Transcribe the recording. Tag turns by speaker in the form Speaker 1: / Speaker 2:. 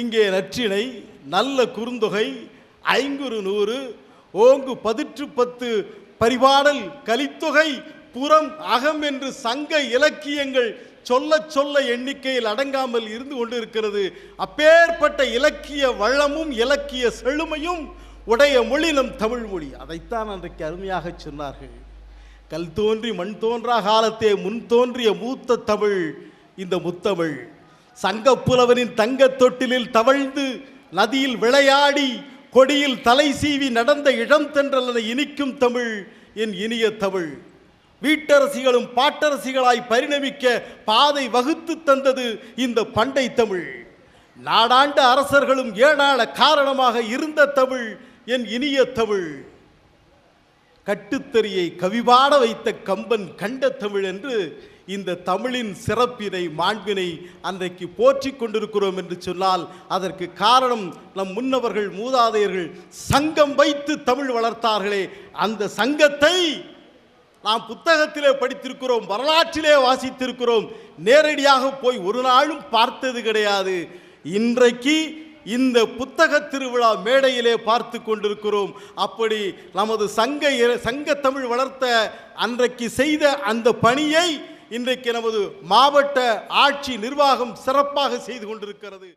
Speaker 1: இங்கே நற்றிணை நல்ல குறுந்தொகை ஐங்குறு நூறு ஓங்கு பதிற்று பத்து பரிபாடல் கலித்தொகை புறம் அகம் என்று சங்க இலக்கியங்கள் சொல்ல சொல்ல எண்ணிக்கையில் அடங்காமல் இருந்து கொண்டிருக்கிறது. அப்பேற்பட்ட இலக்கிய வளமும் இலக்கிய செழுமையும் உடைய மொழி நம் தமிழ் மொழி. அதைத்தான் அன்றைக்கு அருமையாக சொன்னார்கள். கல் தோன்றி மண் தோன்றா காலத்தே முன் தோன்றிய மூத்த தமிழ் இந்த முத்தமிழ். சங்கப்புலவனின் தங்கத் தொட்டிலில் தவழ்ந்து நதியில் விளையாடி கொடியில் தலை சீவி நடந்த இடம் தென்றலனை இனிக்கும் தமிழ் என் இனிய தமிழ். வீட்டரசிகளும் பாட்டரசிகளாய் பரிணமிக்க பாதை வகுத்து தந்தது இந்த பண்டை தமிழ். நாடாண்ட அரசர்களும் ஏழாள காரணமாக இருந்த தமிழ் என் இனிய தமிழ். கட்டுத்தறியை கவிபாட வைத்த கம்பன் கண்ட தமிழ் என்று இந்த தமிழின் சிறப்பினை மாண்பினை அன்றைக்கு போற்றி கொண்டிருக்கிறோம் என்று சொன்னால் அதற்கு காரணம் நம் முன்னவர்கள் மூதாதையர்கள் சங்கம் வைத்து தமிழ் வளர்த்தார்களே. அந்த சங்கத்தை நாம் புத்தகத்திலே படித்திருக்கிறோம் வரலாற்றிலே வாசித்திருக்கிறோம். நேரடியாக போய் ஒரு நாளும் பார்த்தது கிடையாது. இன்றைக்கு இந்த புத்தக திருவிழா மேடையிலே பார்த்து கொண்டிருக்கிறோம். அப்படி நமது சங்க இர- சங்க தமிழ் வளர்த்த அன்றைக்கு செய்த அந்த பணியை இன்றைக்கு நமது மாவட்ட ஆட்சி நிர்வாகம் சிறப்பாக செய்து கொண்டிருக்கிறது.